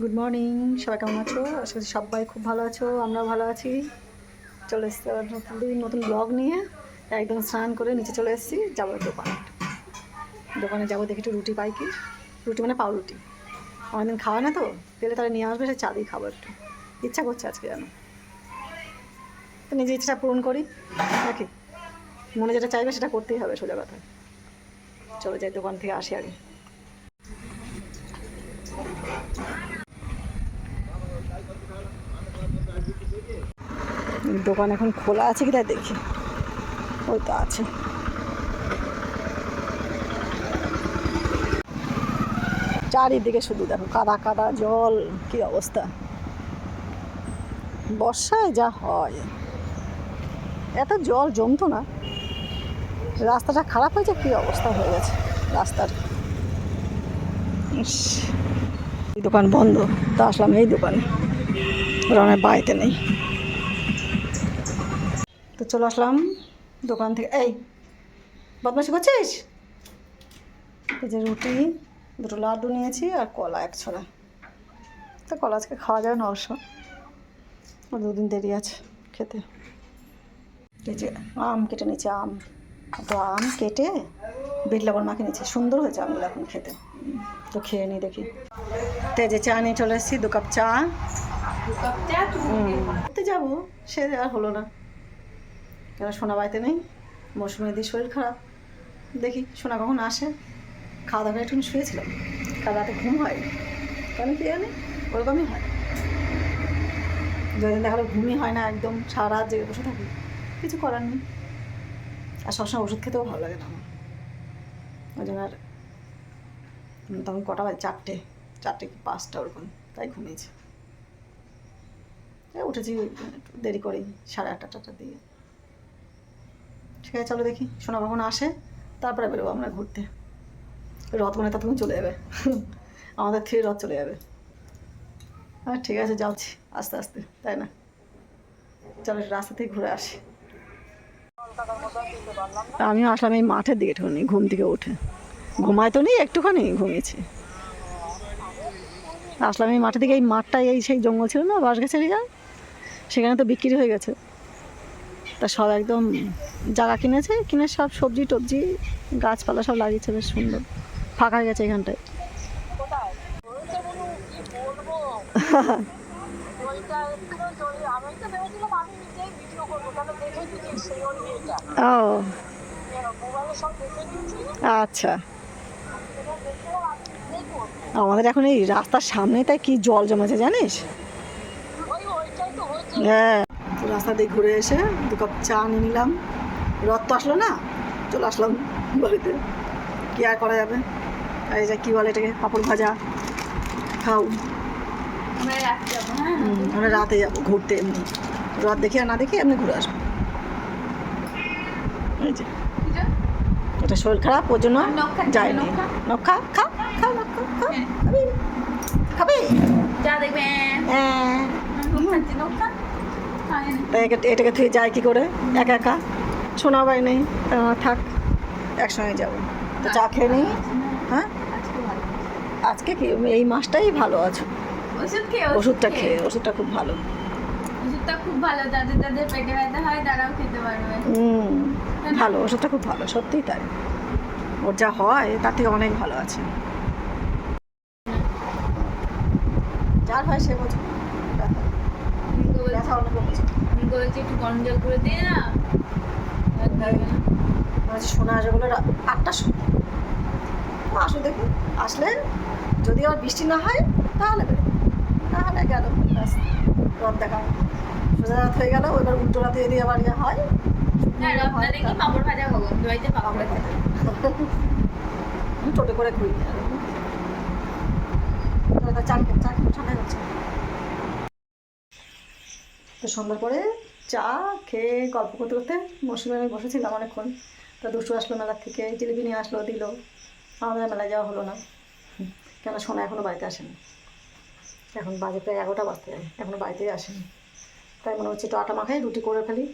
Good morning সবাই কেমন আছো? আশা করছি সবাই খুব ভালো আছো, আমরাও ভালো আছি। চলে এসছি আবার নতুন দিন, নতুন ব্লগ নিয়ে। একদম স্নান করে নিচে চলে এসেছি, যাব দোকানে। দোকানে যাব দেখি একটু রুটি পাই কি? রুটি মানে পাউরুটি। অনেকদিন খাওয়া না তো পেলে তাহলে নিয়ে আসবে, সে চা দিয়ে খাব একটু। ইচ্ছা করছে আজকে যেন। তো নিজের ইচ্ছাটা পূরণ করি, নাকি? মনে যেটা চাইবে সেটা করতেই হবে, সোজা কথা। চলে যাই, দোকান থেকে আসি আগে। দোকান এখন খোলা আছে কি তাই দেখি। ওই তো আছে। চারিদিকে শুধু দেখো, কাদা কাদা জল, কি অবস্থা? বর্ষায় যা হয়। এত জল জমতো না। রাস্তাটা খারাপ হয়েছে, কি অবস্থা হয়ে গেছে রাস্তার। দোকান বন্ধ। তা আসলাম এই দোকানে। রনের বাড়িতে নেই। তো চলে আসলাম দোকান থেকে। এই বদমাসি করছিস? এই যে রুটি দুটো লাড্ডু নিয়েছি আর কলা এক ছড়া তো কলা আজকে খাওয়া যাবে না অবশ্য। দুদিন দেরি আছে খেতে। এই যে আম কেটে নিয়েছি আম। তো আম কেটে বিট লবণ মাখিয়ে নিয়েছি। সুন্দর হয়েছে আমগুলো এখন খেতে। তো খেয়ে নিই দেখি। তো যে চা নিয়ে চলে এসেছি দু কাপ চা। যাব সে আর হলো না। কেন সোনা বাড়িতে নেই মৌসুমিদির শরীর খারাপ। দেখি সোনা কখন আসে। খাওয়া দাওয়া একটু শুয়েছিলাম। কাল রাতে ঘুম হয়। কেন কি জানি? ওরকমই হয়। দুদিন দেখাল ঘুমই হয় না একদম সারা রাত জেগে বসে থাকি। কিছু করার নেই। আর সবসময় ওষুধ খেতেও ভালো লাগে না আমার ওই জন্য আর তখন কটা বাজে? চারটে। চারটে কি পাঁচটা ওরকম, তাই ঘুমিয়েছি। উঠেছি দেরি করেই, সাড়ে আটটা টাটা দিয়ে ঠিক আছে, চলো দেখি। সোনা কখন আসে, তারপরে বেরোবো আমরা ঘুরতে। রথ মনে ততক্ষণ চলে যাবে। আমাদের থ্রি রথ চলে যাবে। হ্যাঁ ঠিক আছে, যাচ্ছি। আস্তে আস্তে, তাই না? চলো রাস্তা থেকে ঘুরে আসি। আমিও আসলাম এই মাঠের দিকে একটুখানি, ঘুম থেকে উঠে। ঘুমায় তো নেই, একটুখানি ঘুমিয়েছি। আসলাম এই মাঠের দিকে, এই মাঠটাই এই সেই জঙ্গল ছিল না বাঁশ গাছের সেখানে তো বিক্রি হয়ে গেছে। তা সব একদম জায়গা কিনেছে কিনে সব সবজি টবজি গাছপালা সব লাগিয়েছে বেশ সুন্দর। ফাঁকা হয়ে গেছে এখানটায়। ও। আচ্ছা। আমাদের এখন এই রাস্তার সামনে তাই কি জল জমেছে জানিস? হ্যাঁ। রাস্তা দিয়ে ঘুরে এসে দু কাপ চা নিয়ে নিলাম। রথ তো আসলো না চলে আসলাম বাড়িতে। কী আর করা যাবে? এই যে কী বলে এটাকে পাঁপড় ভাজা। খাও। আমরা রাতে যাব ঘুরতে এমনি। রথ দেখি আর না দেখি এমনি ঘুরে আসব। এই যে। এটা শরীর খারাপ ওর জন্য যায়নি। নখ খা। খা খা খাবি? খাবি? যা দেখবে। হ্যাঁ। তাই এটাকে থেকে যায় কি করে? একা একা। শোনা বাই নেই। থাক একসঙ্গে যাব। তো চা খেয়ে নিই। হ্যাঁ? আজকে কি? এই মাসটাই ভালো আছো। ওষুধ খেয়ে ওষুধটা খেয়ে। ওষুধটা খুব ভালো। ওষুধটা খুব ভালো। যাদের যাদের পেটে ব্যথা হয় তারাও খেতে পারবে। হুম ভালো ওষুধটা খুব ভালো সত্যিই তাই। ওর যা হয় তার থেকে অনেক ভালো আছে। যার হয় সে বোঝে ব্যথা আমি তো বলছি- ব্যথা অনেক বলছি একটু গরম জল করে দিয়ে না আর শোনা আসবে বলে আটটার সময় আসো দেখুন আসলে যদি আবার বৃষ্টি না হয় তাহলে তাহলে গেল রথ দেখা সোজা রাত হয়ে গেল এবার উল্টো রাতে যদি আবার ইয়ে হয় দেখি পাঁপড় ভাজা খাব দোয়াইতে পাঁপড় ভাজা টোটো করে ঘুরি চারটে চারটে ঠান্ডা যাচ্ছে তো সন্ধ্যার পরে চা খেয়ে গল্প করতে করতে মৌসুমে আমি বসেছিলাম অনেকক্ষণ। তা দুষ্টু আসলো মেলার থেকে, জিলিপি নিয়ে আসলো, দিল। আমাদের মেলায় যাওয়া হলো না। কেন সোনা এখনও বাড়িতে আসেনি। এখন বাজে প্রায় এগারোটা বাজতে যায় এখনও বাড়িতেই আসেনি। তাই মনে হচ্ছে একটু আটা মাখাই রুটি করে ফেলি।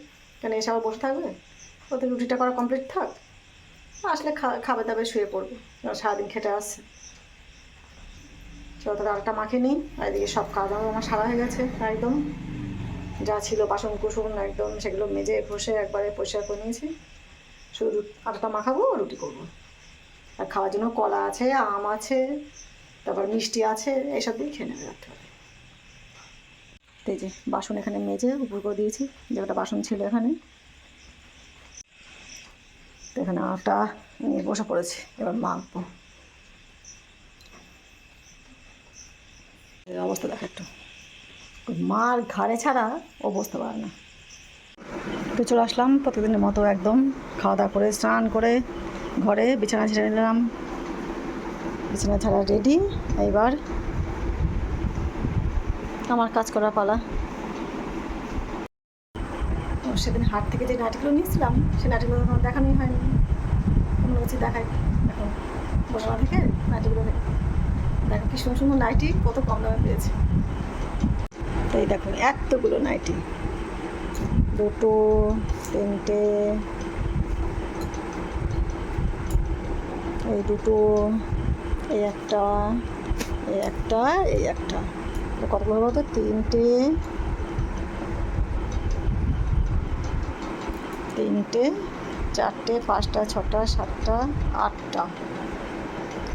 কেন, এসে আবার বসে থাকবে? ওদের রুটিটা করা কমপ্লিট থাক। আসলে খা, খাবে দাবে শুয়ে পড়ব সারাদিন খেটে আসছে। চলো তাহলে আলটা মাখে নিই, আর এদিকে সব দাওয়া আমার সারা হয়ে গেছে, একদম। যা ছিল বাসন কুসন একদম সেগুলো মেজে বসে একবারে পরিষ্কার করে নিয়েছি। শুধু আটাটা মাখাবো, রুটি করব। আর খাওয়ার জন্য কলা আছে, আম আছে, তারপর মিষ্টি আছে, এইসব দিয়ে খেয়ে নেবে তো এই যে বাসন এখানে মেজে উপর করে দিয়েছি যে একটা বাসন ছিল এখানে। তো এখানে আটা নিয়ে বসে পড়েছি, এবার মাখবো। অবস্থা দেখা একটু। মার ঘাড়ে ছাড়া ও বসতে পারে না। তো চলে আসলাম প্রতিদিনের মতো একদম। খাওয়া দাওয়া করে, স্নান করে, ঘরে বিছানা ছেড়ে নিলাম। বিছানা ছাড়া রেডি এইবার আমার কাজ করা পালা। সেদিন হাট থেকে যে নাটিগুলো নিয়েছিলাম, সে নাটিগুলো তখন দেখানোই হয়নি। মনে কিছু দেখাই। এখন বসা থেকে নাইটিগুলো দেখো। দেখো কি সুন্দর সুন্দর নাইটি কত কম দামে পেয়েছে। তো এই দেখো এতগুলো নাইটি। দুটো, তিনটে, এই দুটো, এই একটা এই একটা এই একটা। কতগুলো হলো তো? তিনটে তিনটে, চারটে, পাঁচটা, ছটা, সাতটা, আটটা।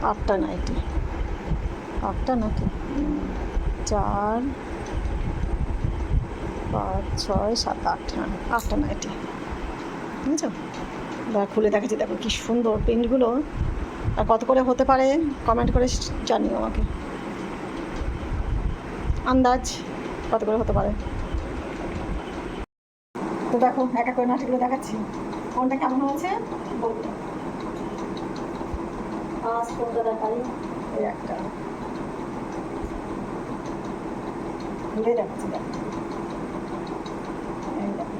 আটটা নাইটি। আটটা নাকি? চার পাঁচ, ছয়, সাত, আট হ্যাঁ আটটা নাইটি বুঝেছ? এবার খুলে দেখাচ্ছি, দেখো কি সুন্দর প্রিন্টগুলো আর কত করে হতে পারে কমেন্ট করে জানিও আমাকে। আন্দাজ কত করে হতে পারে? তো দেখো, এক এক করে নাটিগুলো দেখাচ্ছি। কোনটা কেমন হয়েছে? বলব আজ কোনটা দেখাই? এই একটা। ঘুরে দেখাচ্ছি, দেখো এই দেখো।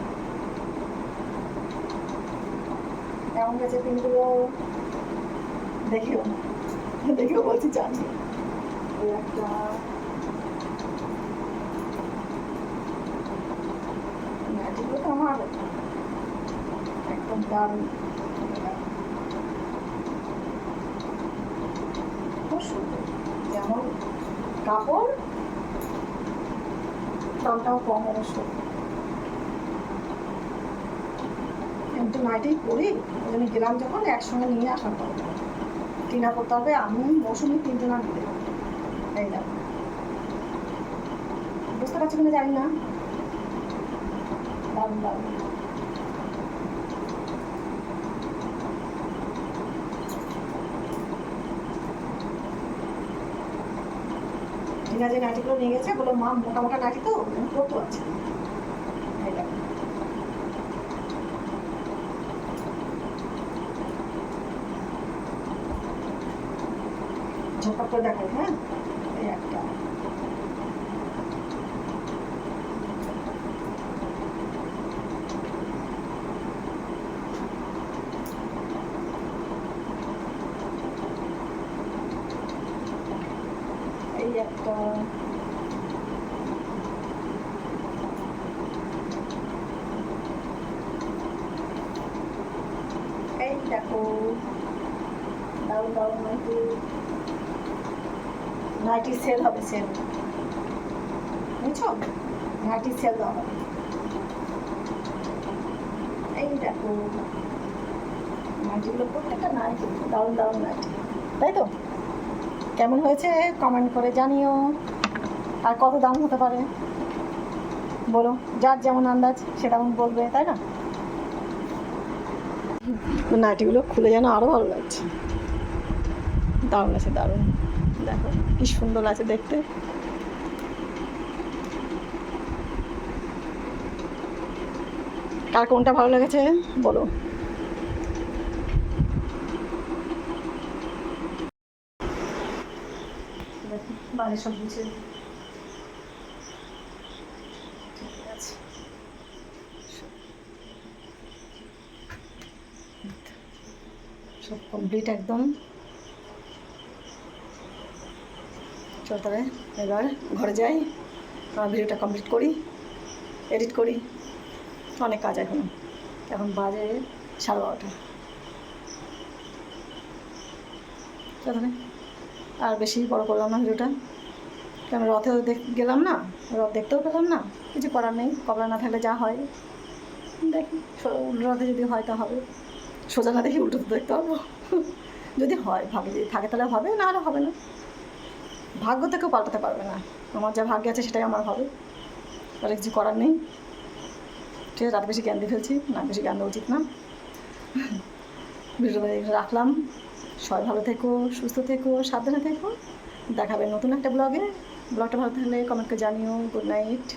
কেমন গেছে পিনগুলো দেখিও দেখিও বলছি জানি। একটা আমার। যেমন কাপড় দামটাও কম অবশ্য। আমি তো নাইটেই পরি ওই জন্য গেলাম যখন একসঙ্গে নিয়ে আসার পর। কিনা করতে হবে, আমি, মৌসুমি তিনটে না দিলে এই বুঝতে পারছি কিনা জানি না। দারুণ দারুণ। টিনা যে নাটিগুলো নিয়ে গেছে বলো মা মোটা মোটা নাটি তো আমি করতে পারছি না। এই দেখো ঝটপট করে দেখো হ্যাঁ এই একটা এই একটা এই দেখো দারুণ দারুণ নাইটি নাইটি সেল হবে সেল। বুঝছ? নাইটি সেল দেওয়া হবে। এই দেখো নাইটিগুলো প্রত্যেকটা নাইটি দারুণ দারুণ নাইটি তাই তো? কেমন হয়েছে? কমেন্ট করে জানিও। আর কত দাম হতে পারে? বলো, যার যেমন আন্দাজ সেটা বলবে, তাই না? নাইটিগুলো খুলে যেন আরও ভালো লাগছে। দারুণ আছে দারুণ। দেখো কি সুন্দর আছে দেখতে। কার কোনটা ভালো লেগেছে বলো। সব সব কমপ্লিট একদম। চল তবে এবার ঘরে যাই আর ভিডিওটা কমপ্লিট করি এডিট করি। অনেক কাজ এখন। এখন বাজে সাড়ে বারোটা। তাহলে আর বেশি বড় করলাম না ভিডিওটা। কেন রথেও দেখ গেলাম না, রথ দেখতেও পেলাম না। কিছু করার নেই, কবলা না থাকলে যা হয়। দেখি রথে যদি হয় তা হবে। সোজা না দেখি উল্টো দেখতে পারব যদি হয়, ভাবে যদি থাকে তাহলে হবে না হলে হবে না। ভাগ্য থেকেও পাল্টাতে পারবে না। আমার যা ভাগ্য আছে সেটাই আমার হবে। আর কিছু করার নেই। ঠিক আছে রাত বেশি জ্ঞান দিয়ে ফেলছি। না, বেশি জ্ঞান দেওয়া উচিত না। ভিডিওটা রাখলাম। সবাই ভালো থেকো, সুস্থ থেকো, সাবধানে থেকো। দেখাবে নতুন একটা ব্লগে। ব্লগটা ভালো থাকলে কমেন্টকে জানিও। Good night